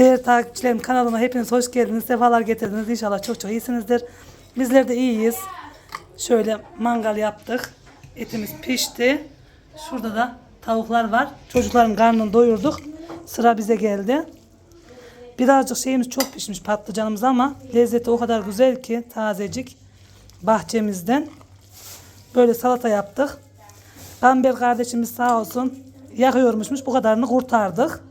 Değerli takipçilerim kanalıma hepiniz hoş geldiniz. Sefalar getirdiniz. İnşallah çok çok iyisinizdir. Bizler de iyiyiz. Şöyle mangal yaptık. Etimiz pişti. Şurada da tavuklar var. Çocukların karnını doyurduk. Sıra bize geldi. Birazcık şeyimiz çok pişmiş patlıcanımız ama lezzeti o kadar güzel ki tazecik bahçemizden. Böyle salata yaptık. Gamber kardeşimiz sağ olsun yakıyormuşmuş. Bu kadarını kurtardık.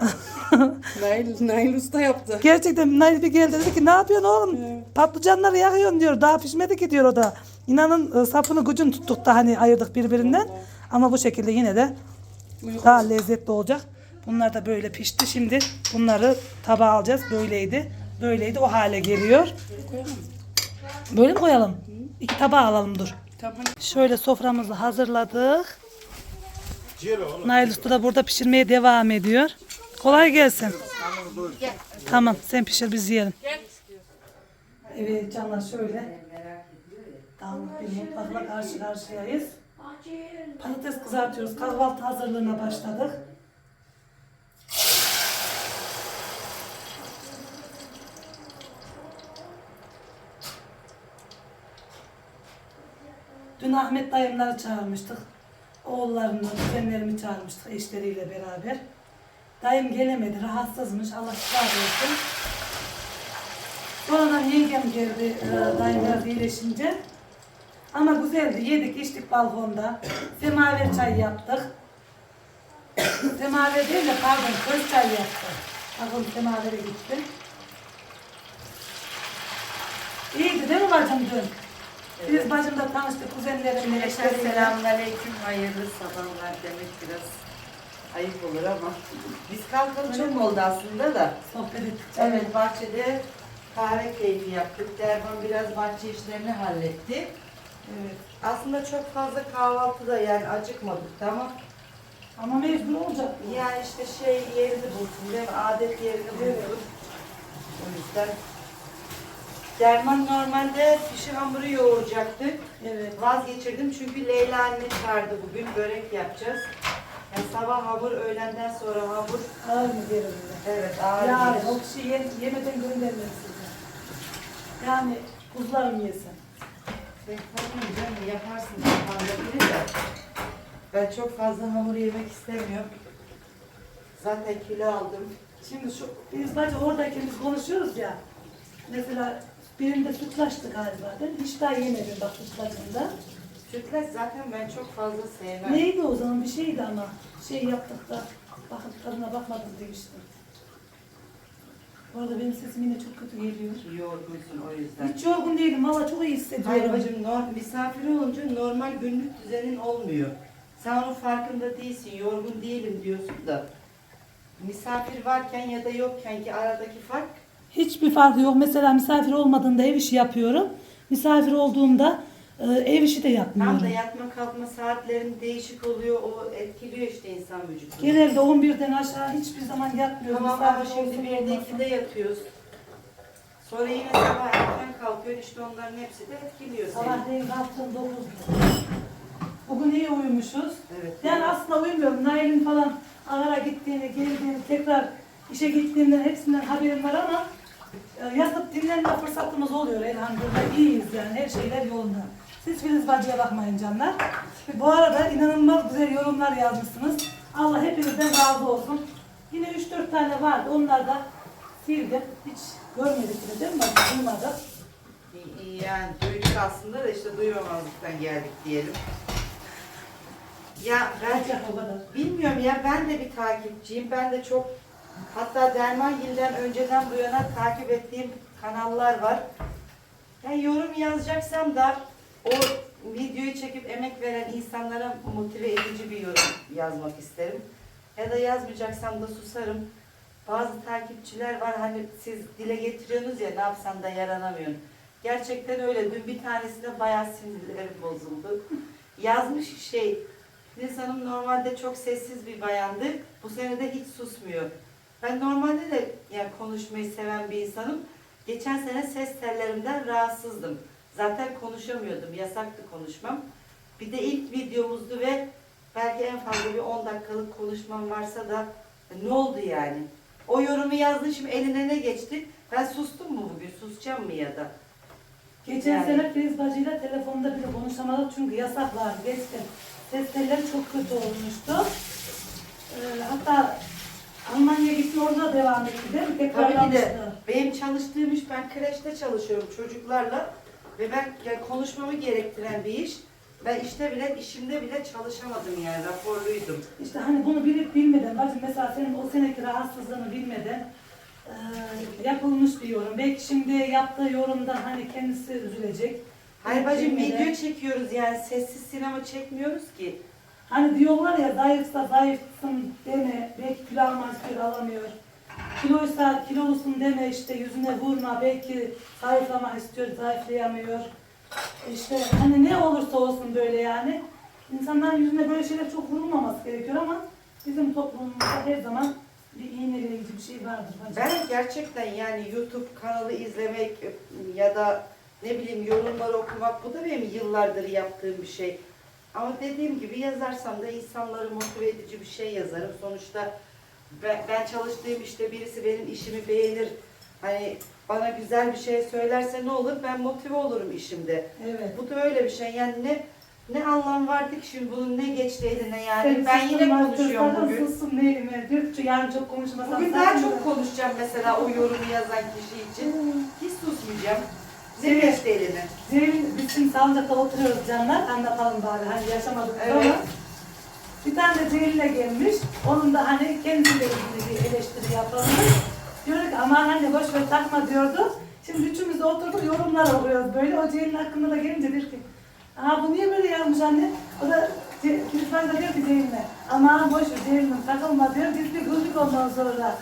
Nail, Nail Usta yaptı. Gerçekten Nail bir geldi dedi ki ne yapıyorsun oğlum? Patlıcanları yakıyorsun diyor. Daha pişmedi ki diyor o da. İnanın e, sapını gücün tuttuk da hani ayırdık birbirinden. Ama bu şekilde yine de daha lezzetli olacak. Bunlar da böyle pişti. Şimdi bunları tabağa alacağız. Böyleydi. Böyleydi. O hale geliyor. Koyalım. Böyle mi koyalım? İki tabağa alalım dur. Tamam. Şöyle soframızı hazırladık. Nail Usta da burada pişirmeye devam ediyor. Kolay gelsin. Tamam sen pişir biz yiyelim. Evet canlar şöyle. Dağınık bir mutfakla karşı karşıyayız. Patates kızartıyoruz. Kahvaltı hazırlığına başladık. Dün Ahmet dayımları çağırmıştık. Oğullarını, kuzenlerimi çağırmıştık eşleriyle beraber. Dayım gelemedi, rahatsızmış. Allah şifa versin. Sonradan yengem geldi, e, dayım biraz iyileşince. Ama güzeldi, yedik, içtik balkonda. Semaver çay yaptık. Semaver değil de pardon, köz çay yaptık. Aklım semavere gitti. İyiydi değil mi bacım dün? Biz bacımla tanıştık, kuzenlerimle, eşleriyle. selamünaleyküm, hayırlı sabahlar demek biraz ayıp olur ama biz kalkalı çok oldu aslında da. Sohbet ettik. Evet bahçede kahve keyfi yaptık. Derman biraz bahçe işlerini halletti. Evet. Aslında çok fazla kahvaltıda yani acıkmadık da ama Ama mecbur olacak. bu. yani işte şey yerini bulsun değil mi? Adet yerini bulduk. O yüzden Derman normalde pişi hamuru yoğuracaktı. Evet. Vazgeçirdim çünkü Leyla anne çağırdı bugün börek yapacağız. Yani sabah hamur, öğlenden sonra hamur. Ağır mı gelir Evet ağır Yani gelir. o kişi yem, yemeden göndermez size. Yani kuzularım yesin. Ben tabii canım yaparsın de. Ben çok fazla hamur yemek istemiyorum. Zaten kilo aldım. Şimdi şu biz bacı oradayken biz konuşuyoruz ya. Mesela birinde sütlaçtı galiba değil mi? Hiç daha yemedim bak sütlaçında. Sütlaç zaten ben çok fazla sevmem. Neydi o zaman bir şeydi ama. Şey yaptık da bakın tadına bakmadım demiştim. Bu arada benim sesim yine çok kötü geliyor. Yorgunsun o yüzden. Hiç yorgun değilim. Valla çok iyi Hayır hissediyorum. bacım norm, misafir olunca normal günlük düzenin olmuyor. Sen onun farkında değilsin. Yorgun değilim diyorsun da. Misafir varken ya da yokken ki aradaki fark Hiçbir farkı yok. Mesela misafir olmadığında ev işi yapıyorum. Misafir olduğumda ev işi de yapmıyorum. tam da yatma kalkma saatlerin değişik oluyor. O etkiliyor işte insan vücudunu. Genelde 11'den aşağı hiçbir zaman yatmıyorum. Tamam ama Misafir şimdi olsun bir de olmasın. ikide yatıyoruz. Sonra yine sabah erken kalkıyorsun işte onların hepsi de etkiliyor seni. Sabahleyin kalktım 9'da. Bugün iyi uyumuşuz. Evet. Yani aslında uyumuyorum. Nail'in falan Agara gittiğini, geldiğini, tekrar işe gittiğinden hepsinden haberim var ama e, yatıp dinlenme fırsatımız oluyor elhamdülillah. İyiyiz yani her şeyler yolunda. Siz Filiz Bacı'ya bakmayın canlar. Bu arada inanılmaz güzel yorumlar yazmışsınız. Allah hepinizden razı olsun. Yine 3-4 tane vardı. Onlar da sildim. Hiç görmedik bile değil mi? Bak, Duymadık. Yani duyduk aslında da işte duymamazlıktan geldik diyelim. Ya ben Bence o kadar. Bilmiyorum ya ben de bir takipçiyim. Ben de çok hatta Dermangil'den önceden bu yana takip ettiğim kanallar var. Yani yorum yazacaksam da o videoyu çekip emek veren insanlara motive edici bir yorum yazmak isterim. Ya da yazmayacaksam da susarım. Bazı takipçiler var hani siz dile getiriyorsunuz ya ne yapsan da yaranamıyorsun. Gerçekten öyle. Dün bir tanesine bayağı sinirlerim bozuldu. Yazmış şey, Filiz Hanım normalde çok sessiz bir bayandı. Bu sene de hiç susmuyor. Ben normalde de yani konuşmayı seven bir insanım. Geçen sene ses tellerimden rahatsızdım. Zaten konuşamıyordum. Yasaktı konuşmam. Bir de ilk videomuzdu ve belki en fazla bir 10 dakikalık konuşmam varsa da ne oldu yani? O yorumu yazdın şimdi eline ne geçti? Ben sustum mu bugün? Susacağım mı ya da? Geçen Yani. sene Filiz bacıyla telefonda bile konuşamadık çünkü yasak vardı. Geçti. Ses telleri çok kötü olmuştu. Ee, hatta Almanya'ya gitti orada devam etti değil mi? Tabii ki de benim çalıştığım iş ben kreşte çalışıyorum çocuklarla ve ben yani konuşmamı gerektiren bir iş. Ben işte bile işimde bile çalışamadım yani raporluydum. İşte hani bunu bilip bilmeden, bacım mesela senin o seneki rahatsızlığını bilmeden e, yapılmış bir yorum. Belki şimdi yaptığı yorumda hani kendisi üzülecek. Hayır bacım Bilmeden- video çekiyoruz yani sessiz sinema çekmiyoruz ki. Hani diyorlar ya zayıfsa zayıfsın deme, belki kilo almak alamıyor. Kiloysa kilolusun deme işte yüzüne vurma, belki zayıflamak istiyor zayıflayamıyor. İşte hani ne olursa olsun böyle yani. İnsanların yüzüne böyle şeyler çok vurulmaması gerekiyor ama bizim toplumumuzda her zaman bir iğneleyici bir şey vardır. bence. Ben gerçekten yani YouTube kanalı izlemek ya da ne bileyim yorumları okumak bu da benim yıllardır yaptığım bir şey. Ama dediğim gibi yazarsam da insanları motive edici bir şey yazarım. Sonuçta ben, ben çalıştığım işte birisi benim işimi beğenir. Hani bana güzel bir şey söylerse ne olur? Ben motive olurum işimde. Evet. Bu da öyle bir şey. Yani ne ne anlam vardı ki şimdi bunun ne geçti eline yani. Sen ben yine konuşuyorum bugün. Sussun neyime ki yani çok konuşmasam. Bugün daha çok konuşacağım mesela o yorumu yazan kişi için. Hiç susmayacağım. Ne Evet. geçti eline? Ceylin, biz şimdi salıncakta oturuyoruz canlar. Anlatalım bari hani yaşamadık Evet. ama. Bir tane de Ceylin'e gelmiş. Onun da hani kendisiyle ilgili bir eleştiri yapılmış. Diyor ki aman anne boş ver takma diyordu. Şimdi üçümüz de oturduk yorumlar okuyoruz böyle. O Ceylin hakkında da gelince diyor ki Aa bu niye böyle yazmış anne? O da Kilifan da diyor ki Ceylin'e aman boş ver Ceylin'im takılma diyor. Biz bir güldük ondan sonra.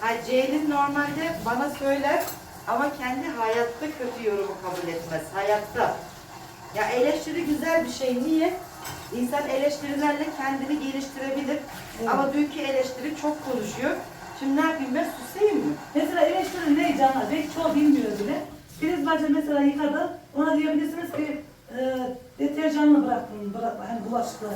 Ha, Ceylin normalde bana söyler ama kendi hayatta kötü yorumu kabul etmez. Hayatta. Ya eleştiri güzel bir şey. Niye? İnsan eleştirilerle kendini geliştirebilir. Evet. Ama dünkü eleştiri çok konuşuyor. Şimdi ne yapayım ben susayım mı? Mesela eleştiri ne canlar? Belki çoğu bilmiyor bile. Filiz bacı mesela yıkadı. Ona diyebilirsiniz ki e, deterjanlı bıraktın bırak, hani bulaşıkları.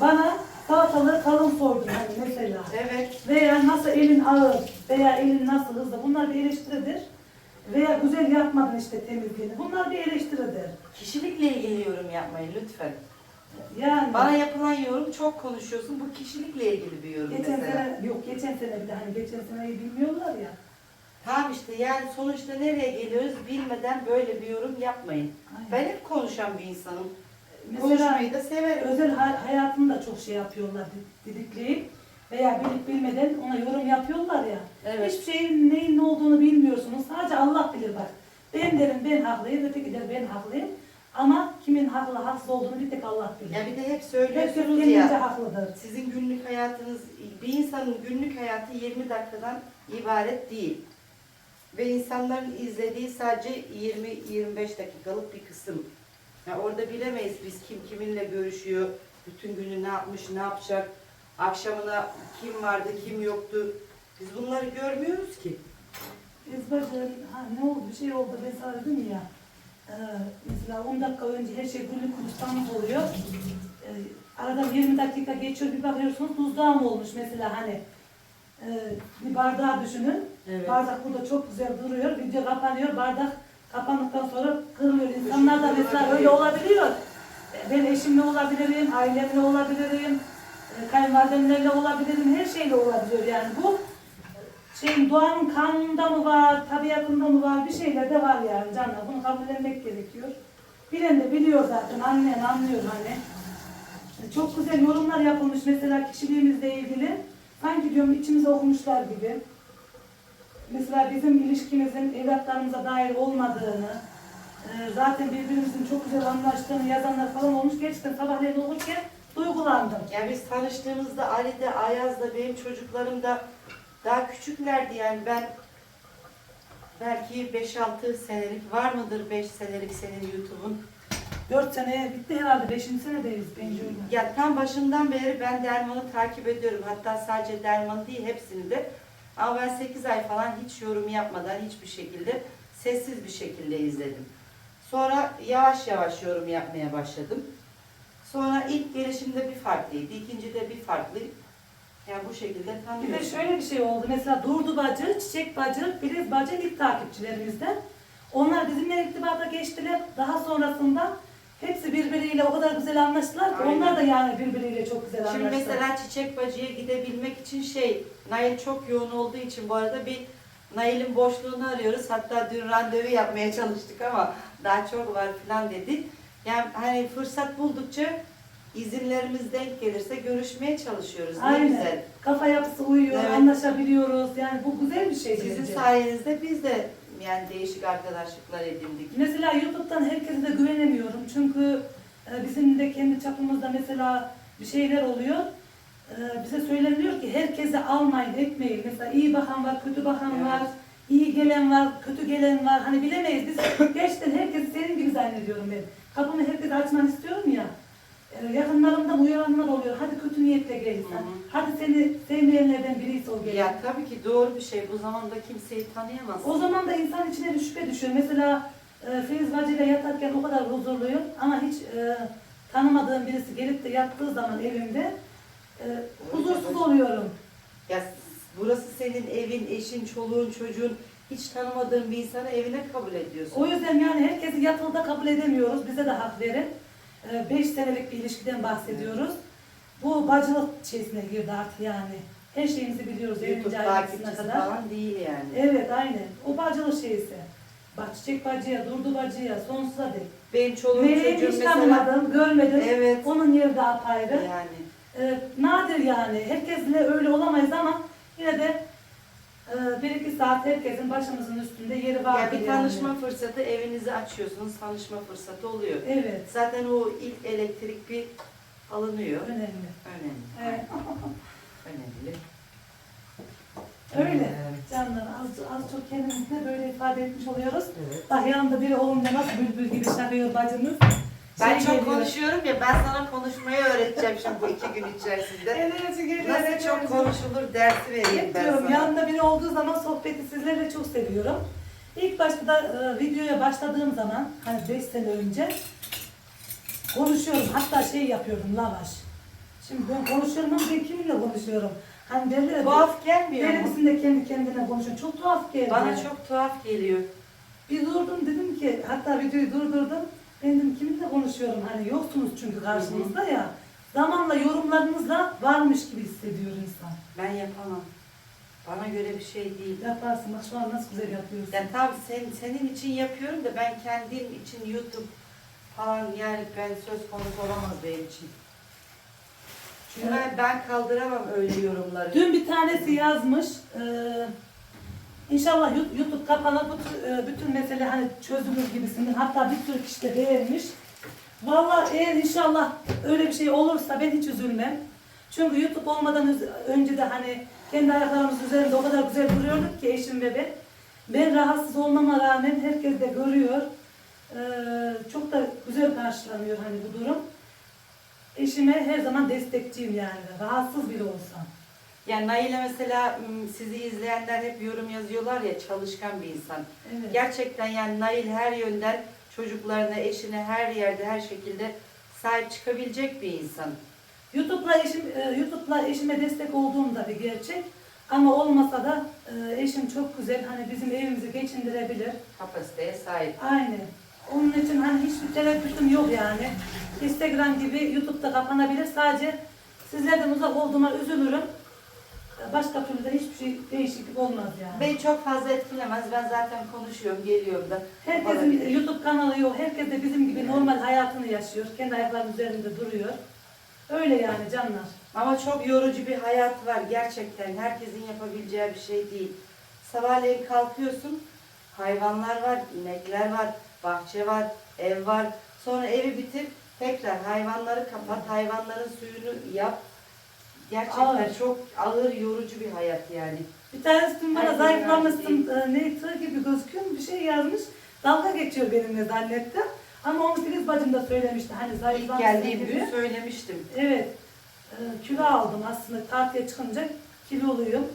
Bana salatalığı kalın soydun hani mesela. Evet. Veya nasıl elin ağır veya elin nasıl hızlı. Bunlar bir eleştiridir. Veya güzel yapmadın işte temizliğini. Bunlar bir eleştiridir. Kişilikle ilgili yorum yapmayın lütfen. Yani Bana yapılan yorum çok konuşuyorsun. Bu kişilikle ilgili bir yorum geçen mesela. sene yok geçen sene bir de hani geçen seneyi bilmiyorlar ya. Tamam işte yani sonuçta nereye geliyoruz bilmeden böyle bir yorum yapmayın. Aynen. Ben hep konuşan bir insanım. Mesela Konuşmayı da severim. özel ha- hayatını da çok şey yapıyorlar di- didikleyip veya bilip bilmeden ona yorum yapıyorlar ya. Evet. Hiçbir şeyin neyin ne olduğunu bilmiyorsunuz. Sadece Allah bilir bak. Ben derim ben haklıyım, öteki der ben haklıyım. Ama kimin haklı haksız olduğunu bir tek Allah bilir. Ya bir de hep söylüyorsunuz kendince ya. haklıdır. Sizin günlük hayatınız, bir insanın günlük hayatı 20 dakikadan ibaret değil. Ve insanların izlediği sadece 20-25 dakikalık bir kısım. Ya orada bilemeyiz biz kim kiminle görüşüyor, bütün günü ne yapmış, ne yapacak, akşamına kim vardı, kim yoktu. Biz bunları görmüyoruz ki. Ezberden ha ne oldu bir şey oldu ben sana dedim ya. E, mesela 10 dakika önce her şey güllük gülistanlık oluyor. E, aradan 20 dakika geçiyor bir bakıyorsunuz tuzdağı mı olmuş mesela hani. E, bir bardağı düşünün. Evet. Bardak burada çok güzel duruyor. Video kapanıyor. Bardak kapandıktan sonra kırılıyor. İnsanlar da mesela öyle olabiliyor. Ben eşimle olabilirim, ailemle olabilirim, e, kayınvalidemlerle olabilirim, her şeyle olabiliyor yani. Bu şeyin doğanın kanunda mı var, tabiatında mı var bir şeyler de var yani canlar. Bunu kabullenmek gerekiyor. Bilen de biliyor zaten, anlayan anlıyor hani. Çok güzel yorumlar yapılmış mesela kişiliğimizle ilgili. Sanki diyorum içimize okumuşlar gibi. Mesela bizim ilişkimizin evlatlarımıza dair olmadığını, e, zaten birbirimizin çok güzel anlaştığını yazanlar falan olmuş. Gerçekten sabahleyin okurken duygulandım. Ya biz tanıştığımızda Ali de Ayaz da benim çocuklarım da daha küçüklerdi yani ben belki 5-6 senelik var mıdır 5 senelik senin YouTube'un? 4 seneye bitti herhalde 5. senedeyiz bence öyle. Ya tam başından beri ben Derman'ı takip ediyorum. Hatta sadece Derman değil hepsini de. Ama ben 8 ay falan hiç yorum yapmadan hiçbir şekilde sessiz bir şekilde izledim. Sonra yavaş yavaş yorum yapmaya başladım. Sonra ilk gelişimde bir farklıydı, ikincide bir farklı. Yani bu şekilde Bir de şöyle bir şey oldu. Mesela Durdu Bacı, Çiçek Bacı, Filiz Bacı ilk takipçilerimizden. Onlar bizimle irtibata geçtiler. Daha sonrasında hepsi birbiriyle o kadar güzel anlaştılar ki Aynen. onlar da yani birbiriyle çok güzel Şimdi anlaştılar. mesela Çiçek Bacı'ya gidebilmek için şey, Nail çok yoğun olduğu için bu arada bir Nail'in boşluğunu arıyoruz. Hatta dün randevu yapmaya çalıştık ama daha çok var falan dedi. Yani hani fırsat buldukça izinlerimiz denk gelirse görüşmeye çalışıyoruz. Ne Aynen. güzel. Kafa yapısı uyuyor, Evet. anlaşabiliyoruz. Yani bu güzel bir şey Sizin bence. sayenizde biz de yani değişik arkadaşlıklar edindik. Mesela YouTube'dan herkese de güvenemiyorum. Çünkü e, bizim de kendi çapımızda mesela bir şeyler oluyor. E, bize söyleniliyor ki herkese almayın, etmeyin. Mesela iyi bakan var, kötü bakan Evet. var. iyi gelen var, kötü gelen var. Hani bilemeyiz. Biz gerçekten herkesi senin gibi zannediyorum ben. Kapımı herkese açmanı istiyorum ya. E, yakınlarımdan uyaranlar oluyor. Hadi kötü niyetle gelirsen. Hı hı. Hadi seni sevmeyenlerden birisi o gelen. Ya tabii ki doğru bir şey. Bu zamanda kimseyi tanıyamazsın. O zaman da insan içine bir şüphe düşüyor. Mesela e, Filiz Bacı ile yatarken o kadar huzurluyum ama hiç e, tanımadığım birisi gelip de yattığı zaman evimde e, huzursuz oluyorum. Ya burası senin evin, eşin, çoluğun, çocuğun. Hiç tanımadığın bir insanı evine kabul ediyorsun. O yüzden yani herkesi yatılıda kabul edemiyoruz. Bize de hak verin. 5 senelik bir ilişkiden bahsediyoruz. Bu bacılık şeysine girdi artık yani. Her şeyimizi biliyoruz YouTube ayrıntısına takipçisi kadar. falan değil yani. Evet aynen. O bacılık şeysi. Bak çiçek bacıya, durdu bacıya, sonsuza dek. Benim çoluğum Meleği çocuğum hiç mesela. tanımadım, görmedim. Evet. Onun yeri de apayrı. Yani. Ee, nadir yani. Herkesle öyle olamayız ama yine de bir iki saat herkesin başımızın üstünde yeri var. Ya bir tanışma fırsatı evinizi açıyorsunuz, tanışma fırsatı oluyor. Evet. Zaten o ilk elektrik bir alınıyor. Önemli. Önemli. Evet. Önemli. Öyle. Evet. Canlar az, az çok kendimizi böyle ifade etmiş oluyoruz. Evet. Bak yanında biri olunca nasıl bülbül gibi şakıyor bacımız. Ben Şey çok geliyor. konuşuyorum ya ben sana konuşmayı öğreteceğim şimdi bu iki gün içerisinde. Enerji geliyor. Nasıl enerji. çok konuşulur dersi vereyim ben diyorum sana. yanında biri olduğu zaman sohbeti sizlerle çok seviyorum. İlk başta da e, videoya başladığım zaman hani 5 sene önce konuşuyorum. Hatta şey yapıyordum lavaş. Şimdi ben konuşuyorum ama ben kiminle konuşuyorum? Hani derler ya, Tuhaf gelmiyor deli mu? misin de kendi kendine konuşuyorsun. Çok tuhaf geldi. Bana çok tuhaf geliyor. Bir durdum dedim ki hatta videoyu durdurdum. Ben dedim kiminle konuşuyorum hani yoksunuz çünkü karşımızda ya. Zamanla yorumlarınızla varmış gibi hissediyor insan. Ben yapamam. Bana göre bir şey değil. Yaparsın bak şu an nasıl güzel yapıyorsun. Yani tabii sen, senin için yapıyorum da ben kendim için YouTube falan yani ben söz konusu olamaz benim için. Çünkü ben, ben kaldıramam öyle yorumları. Dün bir tanesi yazmış. E, inşallah YouTube kapanır bütün, e, bütün mesele hani çözülür gibisinden. Hatta bir sürü kişi de beğenmiş. Vallahi eğer inşallah öyle bir şey olursa ben hiç üzülmem. Çünkü YouTube olmadan önce de hani kendi ayaklarımız üzerinde o kadar güzel duruyorduk ki eşim ve ben. Ben rahatsız olmama rağmen herkes de görüyor. Ee, çok da güzel karşılanıyor hani bu durum. Eşime her zaman destekçiyim yani. Rahatsız bile olsam. Yani Nail'e mesela sizi izleyenler hep yorum yazıyorlar ya çalışkan bir insan. Evet. Gerçekten yani Nail her yönden çocuklarına, eşine her yerde her şekilde sahip çıkabilecek bir insan. YouTube'la eşim e, YouTube'la eşime destek olduğum da bir gerçek. Ama olmasa da e, eşim çok güzel hani bizim evimizi geçindirebilir. Kapasiteye sahip. Aynen. Onun için hani hiçbir tereddütüm yok yani. Instagram gibi YouTube'da kapanabilir. Sadece sizlerden uzak olduğuma üzülürüm. Başka türlü de hiçbir şey değişiklik olmaz yani. Beni çok fazla etkilemez. Ben zaten konuşuyorum, geliyorum da. Herkesin Olabilir. YouTube kanalı yok. Herkes de bizim gibi normal hayatını yaşıyor. Kendi ayaklarının üzerinde duruyor. Öyle yani canlar. Ama çok yorucu bir hayat var gerçekten. Herkesin yapabileceği bir şey değil. Sabahleyin kalkıyorsun, hayvanlar var, inekler var, bahçe var, ev var. Sonra evi bitir, tekrar hayvanları kapat, hayvanların suyunu yap. Gerçekten Ağır. çok ağır, yorucu bir hayat yani. Bir tanesi dün bana Herkesin zayıflamışsın, e, ne tığ gibi gözüküyor mu bir şey yazmış. Dalga geçiyor benimle zannettim. Ama onu Filiz bacım da söylemişti hani İlk zayıflamışsın geldiğim gibi. gün söylemiştim. Evet. E, kilo aldım aslında tartıya çıkınca kiloluyum.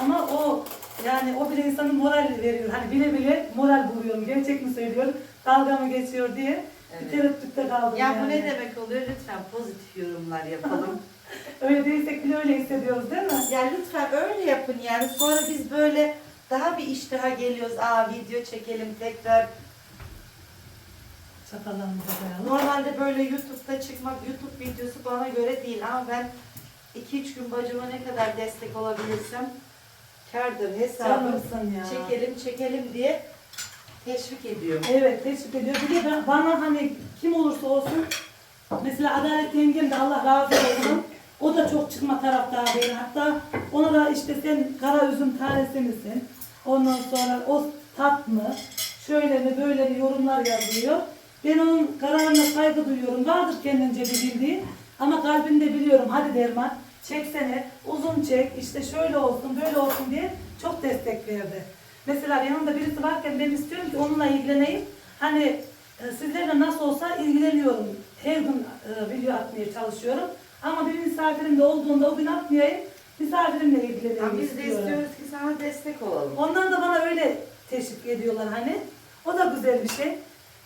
Ama o yani o bile insanın moral veriyor. Hani bile bile moral buluyorum. Gerçek mi söylüyorum? Dalga mı geçiyor diye. Bir Evet. tereddütte kaldım Ya yani. bu ne demek oluyor? Lütfen pozitif yorumlar yapalım. öyle değilsek bile öyle hissediyoruz değil mi? Ya lütfen öyle yapın yani. Sonra biz böyle daha bir iştaha geliyoruz. Aa video çekelim tekrar. Çatallarımıza koyalım. Normalde böyle YouTube'da çıkmak, YouTube videosu bana göre değil ama ben 2-3 gün bacıma ne kadar destek olabilirsem kardır hesabı. Canımsın ya. Çekelim çekelim diye teşvik ediyorum. Evet teşvik ediyor. Bir de ben- bana hani kim olursa olsun mesela Adalet yengem de Allah razı olsun. O da çok çıkma taraftarı değil. Hatta ona da işte sen kara üzüm tanesi misin? Ondan sonra o tat mı? Şöyle mi böyle mi yorumlar yazıyor. Ben onun kararına saygı duyuyorum. Vardır kendince bir bildiği. Ama kalbinde biliyorum. Hadi Derman çeksene. Uzun çek. işte şöyle olsun böyle olsun diye çok destek verdi. Mesela yanımda birisi varken ben istiyorum ki onunla ilgileneyim. Hani e, sizlerle nasıl olsa ilgileniyorum. Her gün e, video atmaya çalışıyorum. Ama bir misafirim de olduğunda o gün atmayayım. Misafirimle ilgileneyim Ya biz de istiyorum. istiyoruz ki sana destek olalım. Onlar da bana öyle teşvik ediyorlar hani. O da güzel bir şey.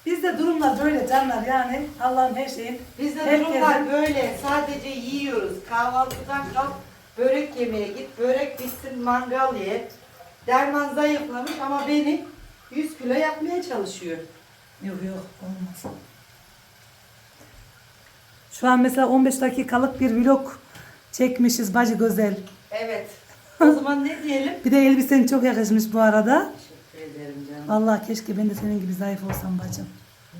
Bizde durumlar böyle canlar yani Allah'ın her şeyin. Bizde Herkesin- durumlar böyle. Sadece yiyoruz. Kahvaltıdan kalk börek yemeye git. Börek bitsin mangal ye. Derman zayıflamış ama beni 100 kilo yapmaya çalışıyor. Yok yok olmaz. Şu an mesela 15 dakikalık bir vlog çekmişiz bacı güzel. Evet. O zaman ne diyelim? Bir de elbisen çok yakışmış bu arada. Teşekkür ederim canım. Vallahi keşke ben de senin gibi zayıf olsam bacım.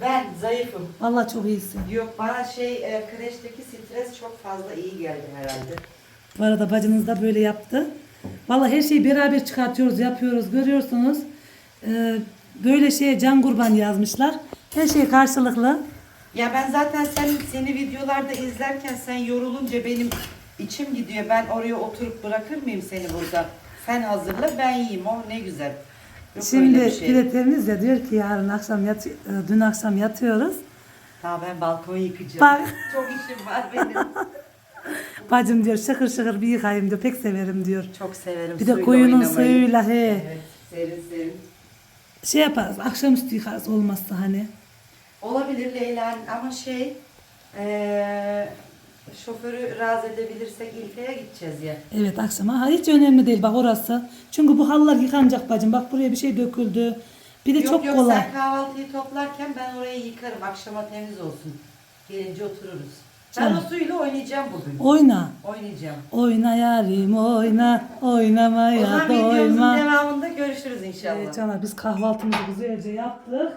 Ben zayıfım. Vallahi çok iyisin. Yok bana şey e, kreşteki stres çok fazla iyi geldi herhalde. Bu arada bacınız da böyle yaptı. Vallahi her şeyi beraber çıkartıyoruz, yapıyoruz, görüyorsunuz. Ee, böyle şeye can kurban yazmışlar. Her şey karşılıklı. Ya ben zaten sen seni videolarda izlerken sen yorulunca benim içim gidiyor. Ben oraya oturup bırakır mıyım seni burada? Sen hazırla ben yiyeyim. Oh ne güzel. Yok Şimdi öyle bir şey. biletlerimiz de diyor ki yarın akşam yat, e, dün akşam yatıyoruz. Daha ben balkonu yıkayacağım. Bak. Çok işim var benim. Bacım diyor şıkır şıkır bir yıkayayım diyor. Pek severim diyor. Çok severim Bir de koyunun oynamayı. suyuyla he. Evet serin serin. Şey yaparız akşamüstü yıkarız olmazsa hani. Olabilir Leyla ama şey eee şoförü razı edebilirsek İlke'ye gideceğiz ya. Evet akşama. Ha, hiç önemli değil bak orası. Çünkü bu halılar yıkanacak bacım. Bak buraya bir şey döküldü. Bir de yok çok yok kolay. sen kahvaltıyı toplarken ben orayı yıkarım. Akşama temiz olsun. Gelince otururuz. Ben o suyla oynayacağım bugün. Oyna. Oynayacağım. Oyna yarim oyna. O Oynamaya zaman videomuzun doyma. devamında görüşürüz inşallah. Evet Caner biz kahvaltımızı güzelce yaptık.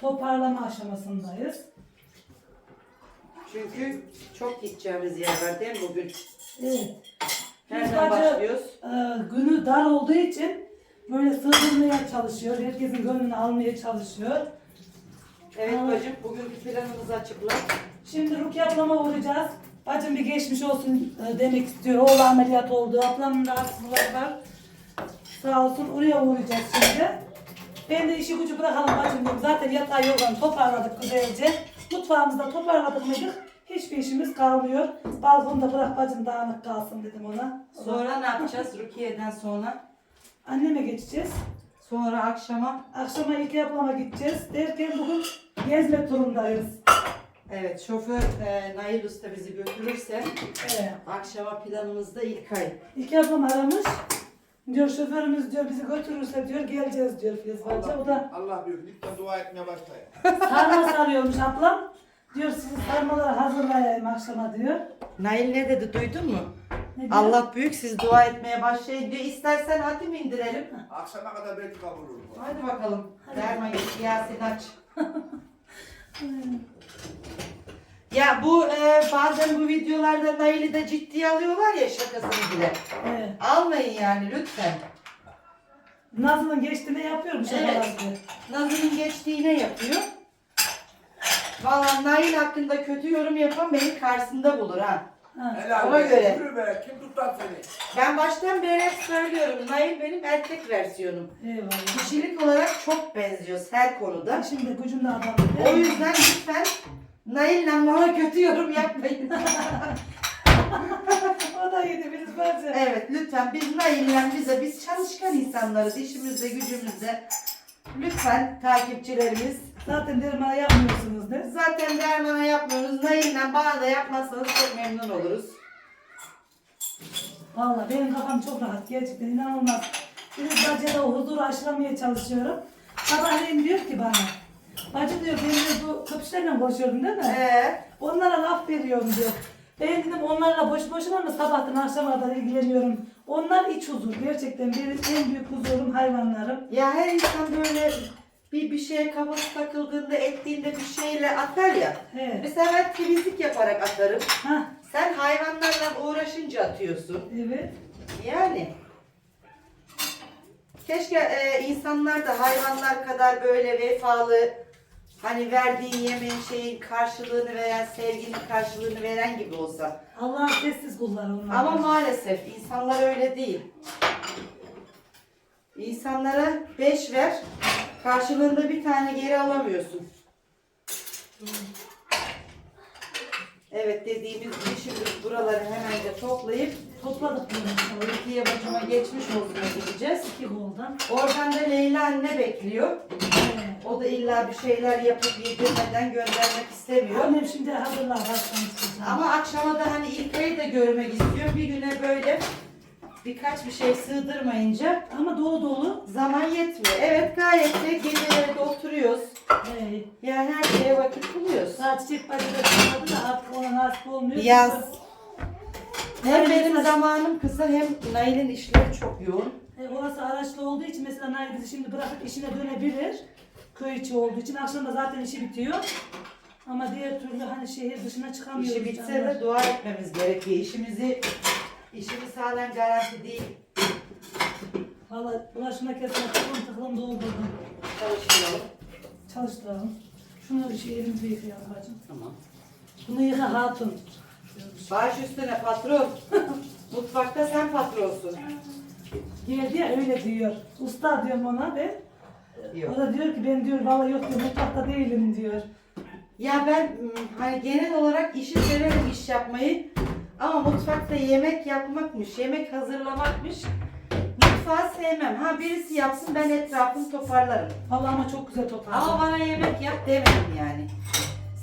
Toparlama aşamasındayız. Çünkü çok gideceğimiz yer var değil mi bugün? Evet. Biz Nereden bacı, başlıyoruz? e, günü dar olduğu için böyle sığdırmaya çalışıyor. Herkesin gönlünü almaya çalışıyor. Evet bacım bugünkü planımızı açıkla. Şimdi Rukiye ablama uğrayacağız. Bacım bir geçmiş olsun e, demek istiyor. Oğlu ameliyat oldu. Ablamın rahatsızlığı var. Sağ olsun oraya uğrayacağız şimdi. Ben de işi gücü bırakalım bacım diyorum. Zaten yatağı yorganı toparladık güzelce. Mutfağımızda toparladık mıydık? Hiçbir işimiz kalmıyor. Balkonda bırak bacım dağınık kalsın dedim ona. Sonra ne yapacağız Rukiye'den sonra? Anneme geçeceğiz. Sonra akşama Akşama ilk ablama gideceğiz. Derken bugün gezme turundayız. Evet şoför e, Nail Usta bizi götürürse Evet. akşama planımızda ilk ay. İki ablam aramış. Diyor şoförümüz diyor bizi götürürse diyor geleceğiz diyor Filiz Bacı. O da Allah büyük. Lütfen dua etmeye başlayın. sarma sarıyormuş ablam. Diyor sizi sarmaları hazırlayayım akşama diyor. Nail ne dedi duydun mu? Ne diyor? Allah büyük siz dua etmeye başlayın diyor. İstersen hatim indirelim. Akşama kadar belki kabul olur. bu. Hadi bakalım. Derman git Yasin aç. ya bu e, bazen bu videolarda Nail'i de ciddiye alıyorlar ya şakasını bile. Evet. Almayın yani lütfen. Nazlı'nın geçtiğini yapıyorum Evet. şakalar Nazlı'nın geçtiğine yapıyor. Valla Nail hakkında kötü yorum yapan beni karşısında bulur ha. Ha. Helal Ona be, göre. Yürü be. Kim tutar seni? Ben baştan beri hep söylüyorum. Nail benim erkek versiyonum. Eyvallah. Kişilik olarak çok benziyoruz her konuda. Şimdi gücünde adam. O yüzden lütfen Nail'le bana kötü yorum yapmayın. o da yedi Filiz Bacı. evet lütfen biz Nail'le bize biz çalışkan insanlarız işimizde gücümüzde. Lütfen takipçilerimiz Zaten dermana yapmıyorsunuz de. zaten dermana yapmıyoruz. Nail'le bana da yapmazsanız çok memnun oluruz. Vallahi benim kafam çok rahat. Gerçekten inanılmaz. Biraz bacıda o huzuru aşılamaya çalışıyorum. Sabahleyin diyor ki bana. Bacı diyor ben de bu köpüşlerle konuşuyordum değil mi? Ee, Onlara laf veriyorum diyor. Ben dedim onlarla boş boşuna mı sabahtan akşama kadar ilgileniyorum. Onlar iç huzur. Gerçekten benim en büyük huzurum hayvanlarım. ya her insan böyle bir bir şeye kafası takıldığında ettiğinde bir şeyle atar ya. He. Mesela ben temizlik yaparak atarım. Hah, Sen hayvanlarla uğraşınca atıyorsun. evet. Yani. Keşke e, insanlar da hayvanlar kadar böyle vefalı, hani verdiğin yemeğin şeyin karşılığını veren, sevginin karşılığını veren gibi olsa. Allah'ın sessiz kulları onlar. Ama maalesef insanlar öyle değil. İnsanlara beş ver, karşılığında bir tane geri alamıyorsun. Evet dediğimiz gibi şimdi buraları hemen de toplayıp topladık bunu. Ülkeye bacıma geçmiş olsuna gideceğiz. İki koldan. Oradan da Leyla anne bekliyor. O da illa bir şeyler yapıp yedirmeden göndermek istemiyor. Annem şimdi hazırlar başlamıştır. Ama akşama da hani İlkay'ı da görmek istiyor. Bir güne böyle birkaç bir şey sığdırmayınca Ama dolu dolu. zaman yetmiyor. Evet gayet de geceleri de oturuyoruz. Hey. Yani her şeye vakit buluyoruz. Daha çiçek bacıda çıkmadı da artık ona nasip olmuyor. Yaz. Hem benim zamanım kısa hem Nail'in işleri çok yoğun. E, orası araçlı olduğu için mesela Nail bizi şimdi bırakıp işine dönebilir. Köy içi olduğu için. Akşam da zaten işi bitiyor. Ama diğer türlü hani şehir dışına çıkamıyoruz. İşi bitse canlar. de dua etmemiz gerekiyor. İşimizi işimiz halen garanti değil. Valla bulaşma kesme tıklım tıklım doldurdum. Çalışıyorum. Çalıştıralım. Şunu bir şey elimizi yıkayalım bacım. Tamam. Bunu yıka hatun. Baş üstüne patron. Mutfakta sen patronsun. Geldi ya öyle diyor. Usta diyorum ona ve Yok. o da diyor ki ben diyor valla yok diyor mutfakta değilim diyor. Ya ben hani genel olarak işi severim iş yapmayı. Ama mutfakta yemek yapmakmış, yemek hazırlamakmış. Mutfağı sevmem. Ha birisi yapsın ben etrafını toparlarım. Valla ama çok güzel toparladın. Ama bana yemek yap demedim yani.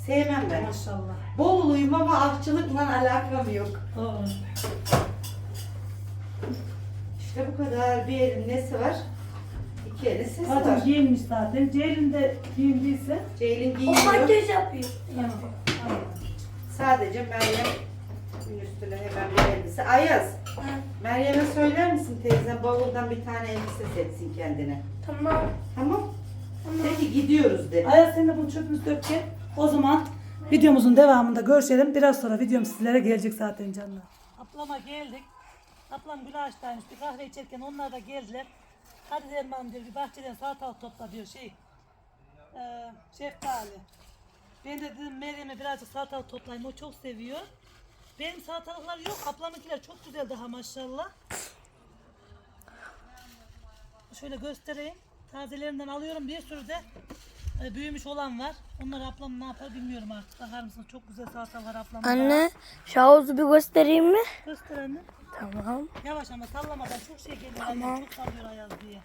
Sevmem ben. Maşallah. Boluluyum ama ahçılıkla alakam yok. Doğru. İşte bu kadar. Bir elin nesi var? İki elin sesi var. Bacım giyinmiş zaten. Ceylin de giyindiyse. Ceylin O giyiniyor. makyaj yapıyor. Tamam. Tamam. Sadece Meryem üstüne hemen bir elbise. Ayaz. Meryem'e söyler misin teyze bavuldan bir tane elbise seçsin kendine. Tamam. Tamam. Peki gidiyoruz de. Ayaz sen de bunu çöpünüzü dök ki. O zaman videomuzun devamında görüşelim. Biraz sonra videom sizlere gelecek zaten canlar. Ablama geldik. Ablam Gülaş'taymış. Bir kahve içerken onlar da geldiler. Hadi Derman diyor bir bahçeden salatalık topla diyor şey. Eee şeftali. Ben de dedim Meryem'e birazcık salatalık toplayayım. O çok seviyor. Benim salatalıklar yok. Ablamınkiler çok güzel daha maşallah. Şöyle göstereyim. Tazelerinden alıyorum. Bir sürü de e, büyümüş olan var. Onları ablam ne yapar bilmiyorum artık. Bakar mısın? Çok güzel salatalar ablam. Anne şu havuzu bir göstereyim mi? Göster anne. Tamam. Yavaş ama sallamadan çok şey geliyor. Tamam. Çok sallıyor Ayaz diye.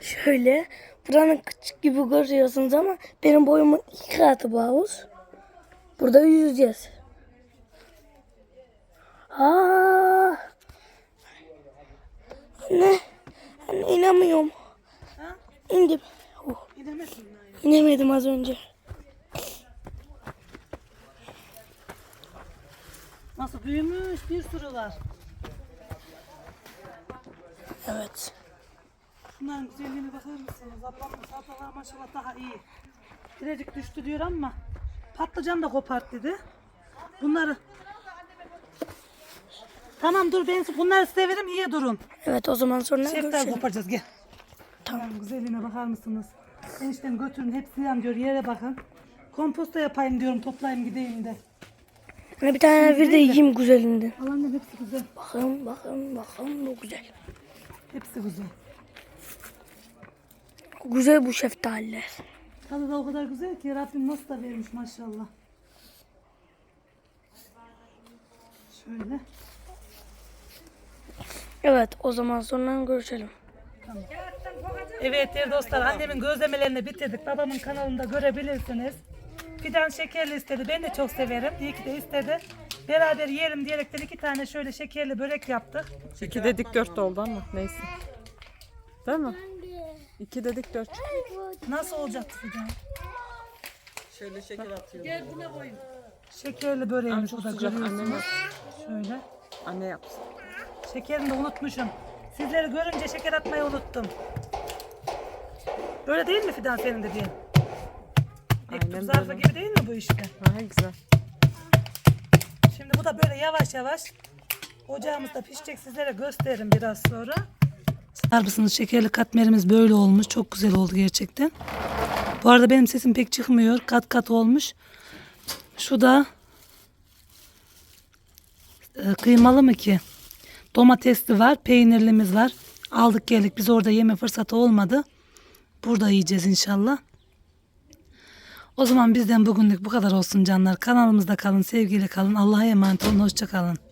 Şöyle buranın küçük gibi görüyorsunuz ama benim boyumun iki katı bu havuz. Burada yüzeceğiz. Aa. Anne. Anne inemiyorum. Ha? İndim. Oh, İnemezsin Ayaz. inemedim az önce. Nasıl büyümüş bir sürü var. Evet. Şunların güzelliğine bakar mısınız? Ablamın salatalar maşallah daha iyi. Birazcık düştü diyor ama patlıcan da kopart dedi. Bunları Tamam dur ben bunları size veririm iyi durun. Evet o zaman sonra Şeftali görüşelim. koparacağız gel. Tamam güzelliğine bakar mısınız? Enişten götürün hepsini yan diyor yere bakın. Komposta yapayım diyorum toplayayım gideyim de. Anne bir tane bir de yiyeyim güzelinden. Al annem hepsi güzel. Bakın bakın bakın bu güzel. Hepsi güzel. Güzel bu şeftaliler. Tadı da o kadar güzel ki Rabbim nasıl da vermiş maşallah. Şöyle. Evet o zaman sonra görüşelim. Evet değerli dostlar annemin gözlemelerini bitirdik. Babamın kanalında görebilirsiniz. Fidan şekerli istedi. Ben de çok severim. İyi ki de istedi. Beraber yiyelim diyerekten iki tane şöyle şekerli börek yaptık. İki dedik dört oldu ama neyse. Değil mi? İki dedik dört. Nasıl olacaktı Fidan? Şöyle şeker atıyor. Şekerli böreğimiz Çok burada sıcak annem görüyorsunuz. Şöyle. Anne yapsın. Şekerini de unutmuşum. Sizleri görünce şeker atmayı unuttum. Böyle değil mi Fidan senin dediğin? Mektup zarfı gibi değil mi bu işte? Ha güzel. Şimdi bu da böyle yavaş yavaş ocağımızda pişecek sizlere gösteririm biraz sonra. Sarpısınız şekerli katmerimiz böyle olmuş. Çok güzel oldu gerçekten. Bu arada benim sesim pek çıkmıyor. Kat kat olmuş. Şu da e, kıymalı mı ki? Domatesli var, peynirlimiz var. Aldık geldik. Biz orada yeme fırsatı olmadı. Burada yiyeceğiz inşallah. O zaman bizden bugünlük bu kadar olsun canlar. Kanalımızda kalın, sevgiyle kalın. Allah'a emanet olun. Hoşça kalın.